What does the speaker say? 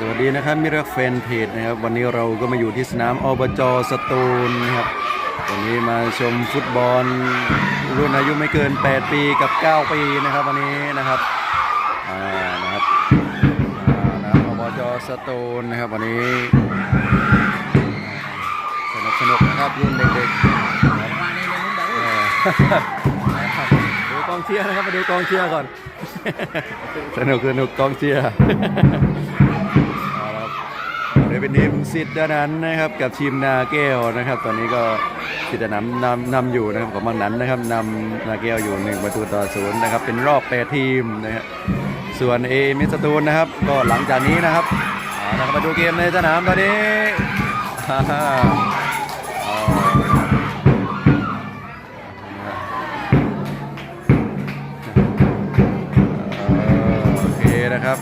สวัสดีนะครับมิรักแฟนเพจนะครับ วันนี้เราก็มาอยู่ที่สนามอบจสตูลนะครับวันนี้มาชมฟุตบอล รุ่นอายุไม่เกิน 8 ปีกับ 9 ปีนะครับ วันนี้นะครับอ่านะครับอ่านะครับอบจสตูลนะครับวันนี้สนุกสนุกนะครับรุ่นเด็กๆดูกองเชียร์นะครับมาดูกองเชียร์ก่อน สนุกสนุกกองเชียร์ เดี๋ยวเป็นทีมสิทธิ์ดานันนะครับกับทีมนาแก้วนะครับ ตอนนี้ก็สิทธิ์ดานันนำนำอยู่นะครับของบางนั้นนะครับนำนาแก้วอยู่หนึ่งประตูต่อศูนย์นะครับเป็นรอบแปดทีมนะครับส่วนเอมิสตูลนะครับ ก็หลังจากนี้นะครับเอาละครับมาดูเกมในสนามตอนนี้โอเคนะครับ